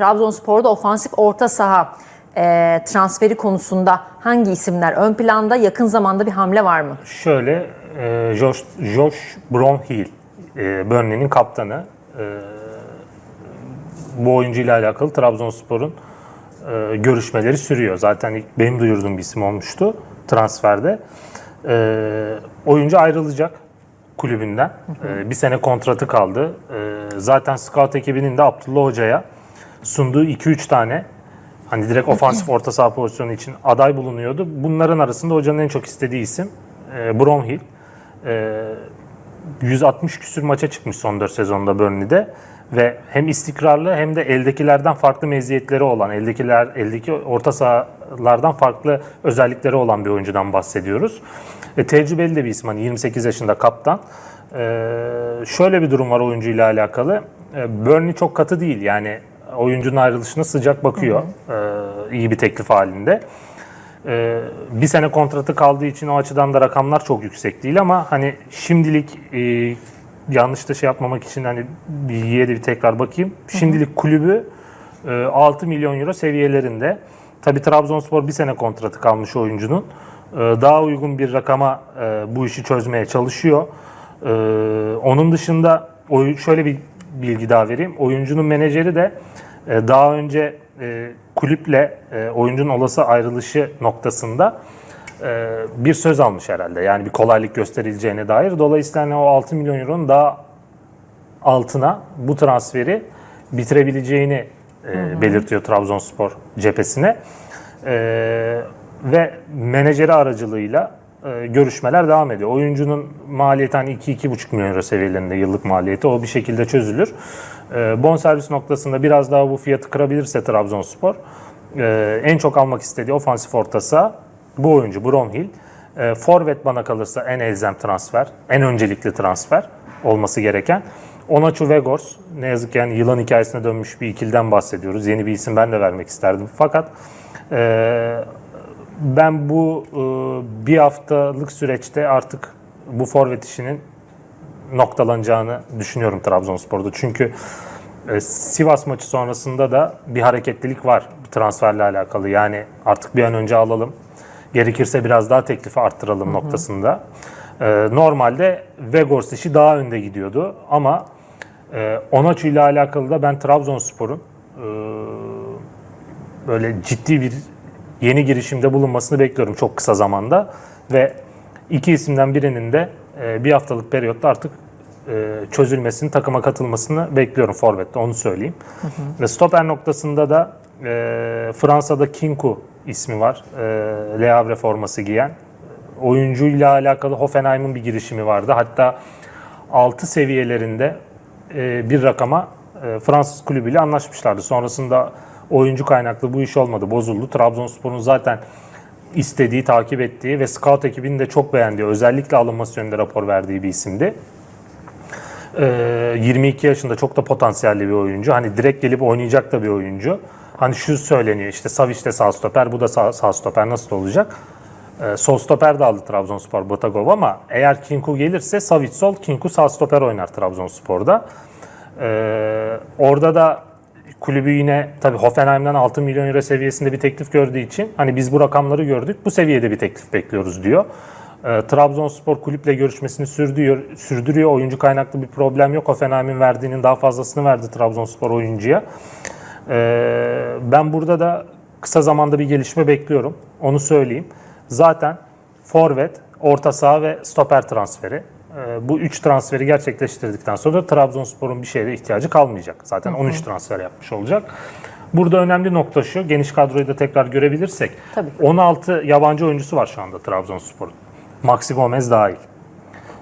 Trabzonspor'da ofansif orta saha e, transferi konusunda hangi isimler ön planda? Yakın zamanda bir hamle var mı? Şöyle, e, Josh, Josh Brownhill, e, Burnley'nin kaptanı. E, bu oyuncuyla alakalı Trabzonspor'un e, görüşmeleri sürüyor. Zaten ilk benim duyurduğum bir isim olmuştu transferde. E, oyuncu ayrılacak kulübünden. E, bir sene kontratı kaldı. E, zaten scout ekibinin de Abdullah Hoca'ya sunduğu 2-3 tane hani direkt ofansif orta saha pozisyonu için aday bulunuyordu. Bunların arasında hocanın en çok istediği isim e, Bromhill. E, 160 küsür maça çıkmış son 4 sezonda Burnley'de ve hem istikrarlı hem de eldekilerden farklı meziyetleri olan, eldekiler eldeki orta sahalardan farklı özellikleri olan bir oyuncudan bahsediyoruz. E, tecrübeli de bir isim hani 28 yaşında kaptan. E, şöyle bir durum var oyuncuyla alakalı. E, Burnley çok katı değil yani oyuncunun ayrılışına sıcak bakıyor. E, iyi bir teklif halinde. Ee, bir sene kontratı kaldığı için o açıdan da rakamlar çok yüksek değil ama hani şimdilik e, yanlış da şey yapmamak için hani bilgiye de bir tekrar bakayım. Şimdilik kulübü e, 6 milyon euro seviyelerinde. Tabii Trabzonspor bir sene kontratı kalmış oyuncunun. E, daha uygun bir rakama e, bu işi çözmeye çalışıyor. E, onun dışında şöyle bir bilgi daha vereyim. Oyuncunun menajeri de e, daha önce e, kulüple e, oyuncunun olası ayrılışı noktasında e, bir söz almış herhalde. Yani bir kolaylık gösterileceğine dair. Dolayısıyla hani o 6 milyon euronun daha altına bu transferi bitirebileceğini e, belirtiyor Trabzonspor cephesine. E, ve menajeri aracılığıyla e, görüşmeler devam ediyor. Oyuncunun maliyeti hani 2-2,5 milyon euro seviyelerinde yıllık maliyeti. O bir şekilde çözülür. E, bonservis noktasında biraz daha bu fiyatı kırabilirse Trabzonspor e, en çok almak istediği ofansif orta saha bu oyuncu Bromhill. E, Forvet bana kalırsa en elzem transfer, en öncelikli transfer olması gereken. Onaçu Vegors, ne yazık ki yani yılan hikayesine dönmüş bir ikiliden bahsediyoruz. Yeni bir isim ben de vermek isterdim. Fakat ben bu e, bir haftalık süreçte artık bu forvet işinin noktalanacağını düşünüyorum Trabzonspor'da. Çünkü e, Sivas maçı sonrasında da bir hareketlilik var transferle alakalı. Yani artık bir an önce alalım. Gerekirse biraz daha teklifi arttıralım noktasında. E, normalde Vegors işi daha önde gidiyordu ama e, Onaçu ile alakalı da ben Trabzonspor'un e, böyle ciddi bir yeni girişimde bulunmasını bekliyorum çok kısa zamanda ve iki isimden birinin de e, bir haftalık periyotta artık e, çözülmesini, takıma katılmasını bekliyorum Forvet'te onu söyleyeyim. Ve stoper noktasında da e, Fransa'da Kinku ismi var. E, Le Havre forması giyen. Oyuncuyla alakalı Hoffenheim'in bir girişimi vardı. Hatta 6 seviyelerinde e, bir rakama e, Fransız kulübüyle anlaşmışlardı. Sonrasında oyuncu kaynaklı bu iş olmadı, bozuldu. Trabzonspor'un zaten istediği, takip ettiği ve scout ekibinin de çok beğendiği, özellikle alınması yönünde rapor verdiği bir isimdi. Ee, 22 yaşında çok da potansiyelli bir oyuncu. Hani direkt gelip oynayacak da bir oyuncu. Hani şu söyleniyor işte Savic de sağ stoper, bu da sağ, sağ stoper nasıl olacak? Ee, sol stoper de aldı Trabzonspor Batagov ama eğer Kinku gelirse Savic sol, Kinku sağ stoper oynar Trabzonspor'da. Ee, orada da kulübü yine tabii Hoffenheim'den 6 milyon euro seviyesinde bir teklif gördüğü için hani biz bu rakamları gördük bu seviyede bir teklif bekliyoruz diyor. Ee, Trabzonspor kulüple görüşmesini sürdürüyor, sürdürüyor. Oyuncu kaynaklı bir problem yok. Hoffenheim'in verdiğinin daha fazlasını verdi Trabzonspor oyuncuya. Ee, ben burada da kısa zamanda bir gelişme bekliyorum. Onu söyleyeyim. Zaten forvet, orta saha ve stoper transferi. Ee, bu üç transferi gerçekleştirdikten sonra Trabzonspor'un bir şeye ihtiyacı kalmayacak. Zaten 13 transfer yapmış olacak. Burada önemli nokta şu, geniş kadroyu da tekrar görebilirsek. Tabii. 16 yabancı oyuncusu var şu anda Trabzonspor'un. Maxi Gomez dahil.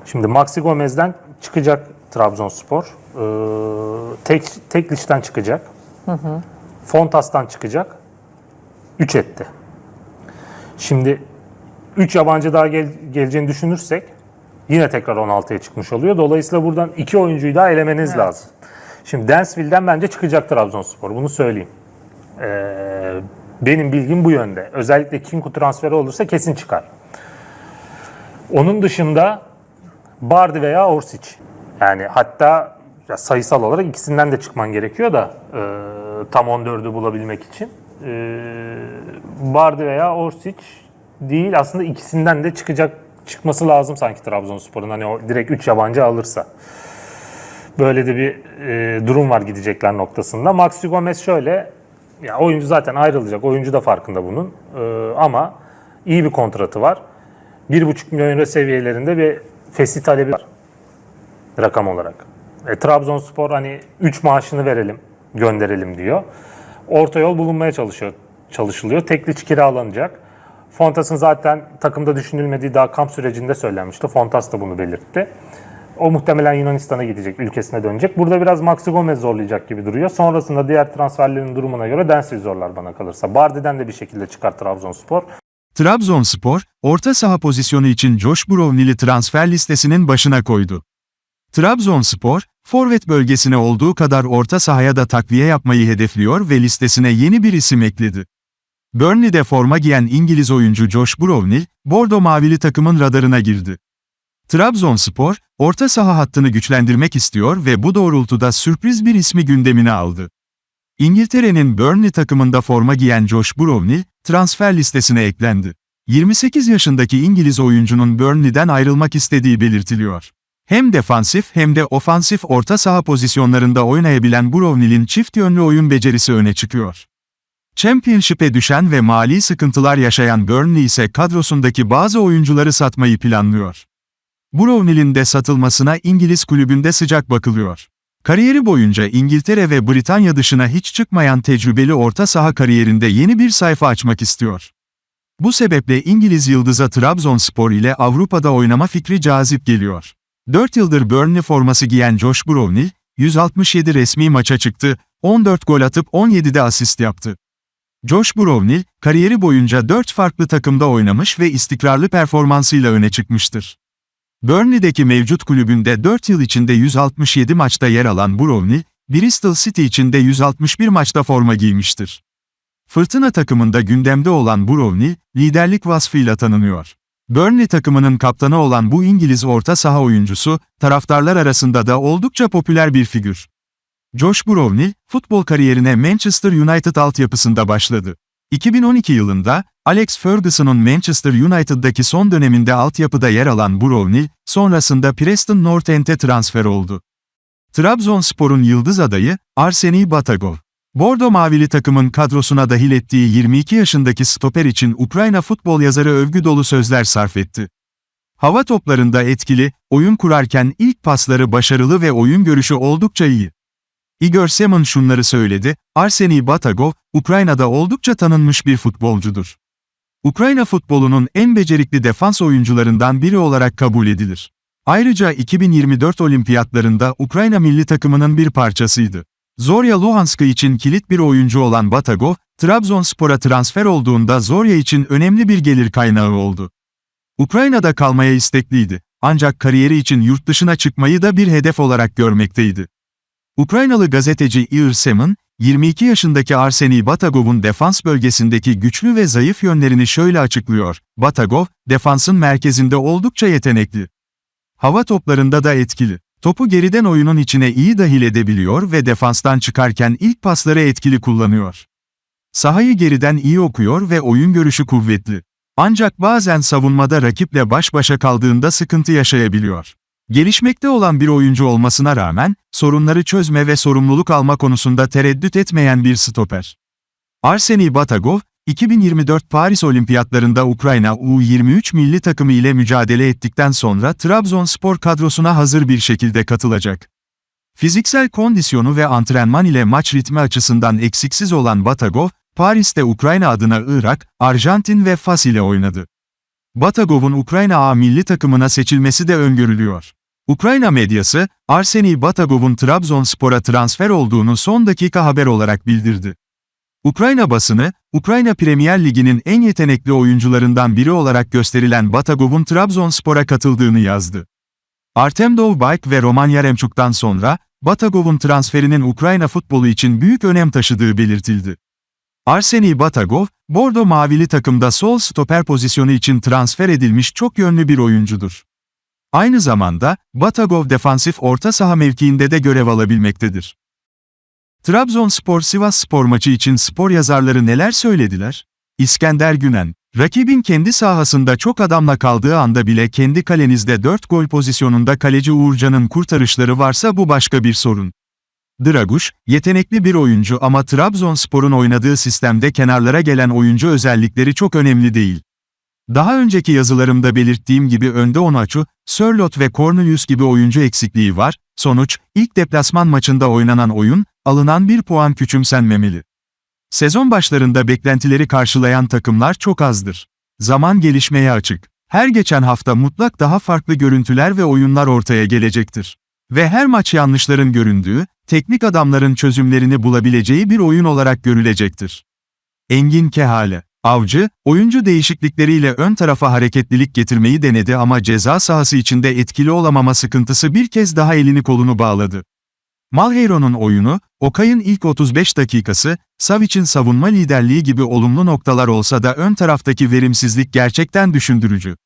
Şimdi Maxi Gomez'den çıkacak Trabzonspor. Ee, tek, tek lişten çıkacak. Fontas'tan çıkacak. 3 etti. Şimdi 3 yabancı daha gel- geleceğini düşünürsek yine tekrar 16'ya çıkmış oluyor. Dolayısıyla buradan iki oyuncuyu daha elemeniz lazım. Şimdi Dansville'den bence çıkacak Trabzonspor. Bunu söyleyeyim. Ee, benim bilgim bu yönde. Özellikle Kinku transferi olursa kesin çıkar. Onun dışında Bardi veya Orsic. Yani hatta ya sayısal olarak ikisinden de çıkman gerekiyor da e, tam 14'ü bulabilmek için. E, Bardi veya Orsic değil aslında ikisinden de çıkacak çıkması lazım sanki Trabzonspor'un hani o direkt 3 yabancı alırsa. Böyle de bir e, durum var gidecekler noktasında. Maxi Gomez şöyle ya oyuncu zaten ayrılacak. Oyuncu da farkında bunun. E, ama iyi bir kontratı var. 1,5 milyon euro seviyelerinde bir fesih talebi var rakam olarak. E, Trabzonspor hani 3 maaşını verelim, gönderelim diyor. Orta yol bulunmaya çalışıyor, çalışılıyor. Tekliç kiralanacak. Fontas'ın zaten takımda düşünülmediği daha kamp sürecinde söylenmişti. Fontas da bunu belirtti. O muhtemelen Yunanistan'a gidecek, ülkesine dönecek. Burada biraz Maxi Gomez zorlayacak gibi duruyor. Sonrasında diğer transferlerin durumuna göre Densiz zorlar bana kalırsa. Bardi'den de bir şekilde çıkar Trabzonspor. Trabzonspor, orta saha pozisyonu için Josh Brownlill'i transfer listesinin başına koydu. Trabzonspor, forvet bölgesine olduğu kadar orta sahaya da takviye yapmayı hedefliyor ve listesine yeni bir isim ekledi. Burnley'de forma giyen İngiliz oyuncu Josh Brownlill, Bordo Mavili takımın radarına girdi. Trabzonspor, orta saha hattını güçlendirmek istiyor ve bu doğrultuda sürpriz bir ismi gündemine aldı. İngiltere'nin Burnley takımında forma giyen Josh Brownlill, transfer listesine eklendi. 28 yaşındaki İngiliz oyuncunun Burnley'den ayrılmak istediği belirtiliyor. Hem defansif hem de ofansif orta saha pozisyonlarında oynayabilen Brownlill'in çift yönlü oyun becerisi öne çıkıyor. Championship'e düşen ve mali sıkıntılar yaşayan Burnley ise kadrosundaki bazı oyuncuları satmayı planlıyor. Brownlill'in de satılmasına İngiliz kulübünde sıcak bakılıyor. Kariyeri boyunca İngiltere ve Britanya dışına hiç çıkmayan tecrübeli orta saha kariyerinde yeni bir sayfa açmak istiyor. Bu sebeple İngiliz yıldıza Trabzonspor ile Avrupa'da oynama fikri cazip geliyor. 4 yıldır Burnley forması giyen Josh Brownlill, 167 resmi maça çıktı, 14 gol atıp 17'de asist yaptı. Josh Brownlill, kariyeri boyunca 4 farklı takımda oynamış ve istikrarlı performansıyla öne çıkmıştır. Burnley'deki mevcut kulübünde 4 yıl içinde 167 maçta yer alan Brownlill, Bristol City için de 161 maçta forma giymiştir. Fırtına takımında gündemde olan Brownlill, liderlik vasfıyla tanınıyor. Burnley takımının kaptanı olan bu İngiliz orta saha oyuncusu, taraftarlar arasında da oldukça popüler bir figür. Josh Brownlill, futbol kariyerine Manchester United altyapısında başladı. 2012 yılında, Alex Ferguson'un Manchester United'daki son döneminde altyapıda yer alan Brownlill, sonrasında Preston North End'e transfer oldu. Trabzonspor'un yıldız adayı, Arseniy Batagov. Bordo Mavili takımın kadrosuna dahil ettiği 22 yaşındaki stoper için Ukrayna futbol yazarı övgü dolu sözler sarf etti. Hava toplarında etkili, oyun kurarken ilk pasları başarılı ve oyun görüşü oldukça iyi. Igor Semin şunları söyledi, Arseniy Batagov, Ukrayna'da oldukça tanınmış bir futbolcudur. Ukrayna futbolunun en becerikli defans oyuncularından biri olarak kabul edilir. Ayrıca 2024 olimpiyatlarında Ukrayna milli takımının bir parçasıydı. Zorya Luhansk için kilit bir oyuncu olan Batagov, Trabzonspor'a transfer olduğunda Zorya için önemli bir gelir kaynağı oldu. Ukrayna'da kalmaya istekliydi, ancak kariyeri için yurt dışına çıkmayı da bir hedef olarak görmekteydi. Ukraynalı gazeteci Igor Semin, 22 yaşındaki Arseniy Batagov'un defans bölgesindeki güçlü ve zayıf yönlerini şöyle açıklıyor. Batagov, defansın merkezinde oldukça yetenekli. Hava toplarında da etkili. Topu geriden oyunun içine iyi dahil edebiliyor ve defanstan çıkarken ilk pasları etkili kullanıyor. Sahayı geriden iyi okuyor ve oyun görüşü kuvvetli. Ancak bazen savunmada rakiple baş başa kaldığında sıkıntı yaşayabiliyor. Gelişmekte olan bir oyuncu olmasına rağmen, sorunları çözme ve sorumluluk alma konusunda tereddüt etmeyen bir stoper. Arseniy Batagov, 2024 Paris Olimpiyatlarında Ukrayna U23 milli takımı ile mücadele ettikten sonra Trabzonspor kadrosuna hazır bir şekilde katılacak. Fiziksel kondisyonu ve antrenman ile maç ritmi açısından eksiksiz olan Batagov, Paris'te Ukrayna adına Irak, Arjantin ve Fas ile oynadı. Batagov'un Ukrayna A milli takımına seçilmesi de öngörülüyor. Ukrayna medyası, Arseniy Batagov'un Trabzonspor'a transfer olduğunu son dakika haber olarak bildirdi. Ukrayna basını, Ukrayna Premier Ligi'nin en yetenekli oyuncularından biri olarak gösterilen Batagov'un Trabzonspor'a katıldığını yazdı. Artem Dovbyk ve Roman Yaremchuk'tan sonra, Batagov'un transferinin Ukrayna futbolu için büyük önem taşıdığı belirtildi. Arseniy Batagov, Bordo Mavili takımda sol stoper pozisyonu için transfer edilmiş çok yönlü bir oyuncudur. Aynı zamanda, Batagov defansif orta saha mevkiinde de görev alabilmektedir. Trabzonspor Sivas Spor maçı için spor yazarları neler söylediler? İskender Günen, rakibin kendi sahasında çok adamla kaldığı anda bile kendi kalenizde 4 gol pozisyonunda kaleci Uğurcan'ın kurtarışları varsa bu başka bir sorun. Draguş, yetenekli bir oyuncu ama Trabzonspor'un oynadığı sistemde kenarlara gelen oyuncu özellikleri çok önemli değil. Daha önceki yazılarımda belirttiğim gibi önde Onaçu, Sörlot ve Cornelius gibi oyuncu eksikliği var, sonuç, ilk deplasman maçında oynanan oyun, alınan bir puan küçümsenmemeli. Sezon başlarında beklentileri karşılayan takımlar çok azdır. Zaman gelişmeye açık. Her geçen hafta mutlak daha farklı görüntüler ve oyunlar ortaya gelecektir. Ve her maç yanlışların göründüğü, teknik adamların çözümlerini bulabileceği bir oyun olarak görülecektir. Engin Kehale, Avcı, oyuncu değişiklikleriyle ön tarafa hareketlilik getirmeyi denedi ama ceza sahası içinde etkili olamama sıkıntısı bir kez daha elini kolunu bağladı. Malheiro'nun oyunu, Okay'ın ilk 35 dakikası, Savic'in savunma liderliği gibi olumlu noktalar olsa da ön taraftaki verimsizlik gerçekten düşündürücü.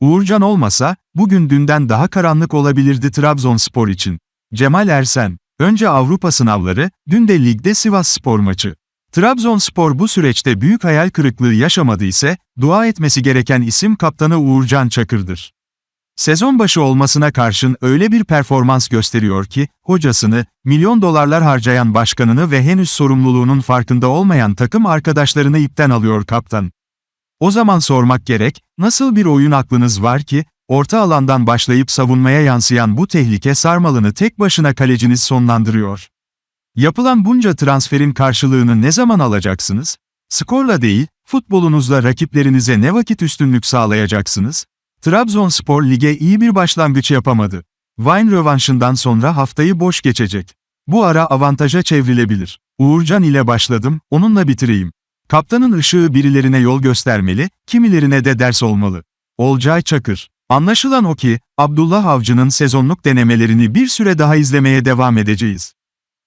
Uğurcan olmasa, bugün dünden daha karanlık olabilirdi Trabzonspor için. Cemal Ersen, önce Avrupa sınavları, dün de ligde Sivas Spor maçı. Trabzonspor bu süreçte büyük hayal kırıklığı yaşamadı ise, dua etmesi gereken isim kaptanı Uğurcan Çakır'dır. Sezon başı olmasına karşın öyle bir performans gösteriyor ki, hocasını, milyon dolarlar harcayan başkanını ve henüz sorumluluğunun farkında olmayan takım arkadaşlarını ipten alıyor kaptan. O zaman sormak gerek, nasıl bir oyun aklınız var ki, orta alandan başlayıp savunmaya yansıyan bu tehlike sarmalını tek başına kaleciniz sonlandırıyor. Yapılan bunca transferin karşılığını ne zaman alacaksınız? Skorla değil, futbolunuzla rakiplerinize ne vakit üstünlük sağlayacaksınız? Trabzonspor lige iyi bir başlangıç yapamadı. Vine rövanşından sonra haftayı boş geçecek. Bu ara avantaja çevrilebilir. Uğurcan ile başladım, onunla bitireyim. Kaptanın ışığı birilerine yol göstermeli, kimilerine de ders olmalı. Olcay Çakır. Anlaşılan o ki, Abdullah Avcı'nın sezonluk denemelerini bir süre daha izlemeye devam edeceğiz.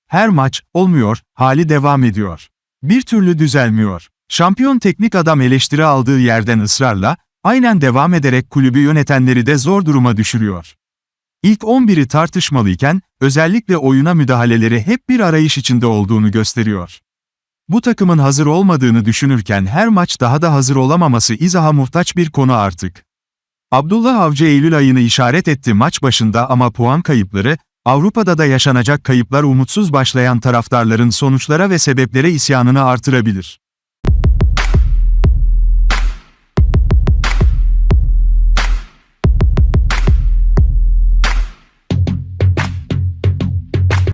Her maç, olmuyor, hali devam ediyor. Bir türlü düzelmiyor. Şampiyon teknik adam eleştiri aldığı yerden ısrarla, aynen devam ederek kulübü yönetenleri de zor duruma düşürüyor. İlk 11'i tartışmalıyken, özellikle oyuna müdahaleleri hep bir arayış içinde olduğunu gösteriyor. Bu takımın hazır olmadığını düşünürken her maç daha da hazır olamaması izaha muhtaç bir konu artık. Abdullah Avcı Eylül ayını işaret etti maç başında ama puan kayıpları, Avrupa'da da yaşanacak kayıplar umutsuz başlayan taraftarların sonuçlara ve sebeplere isyanını artırabilir.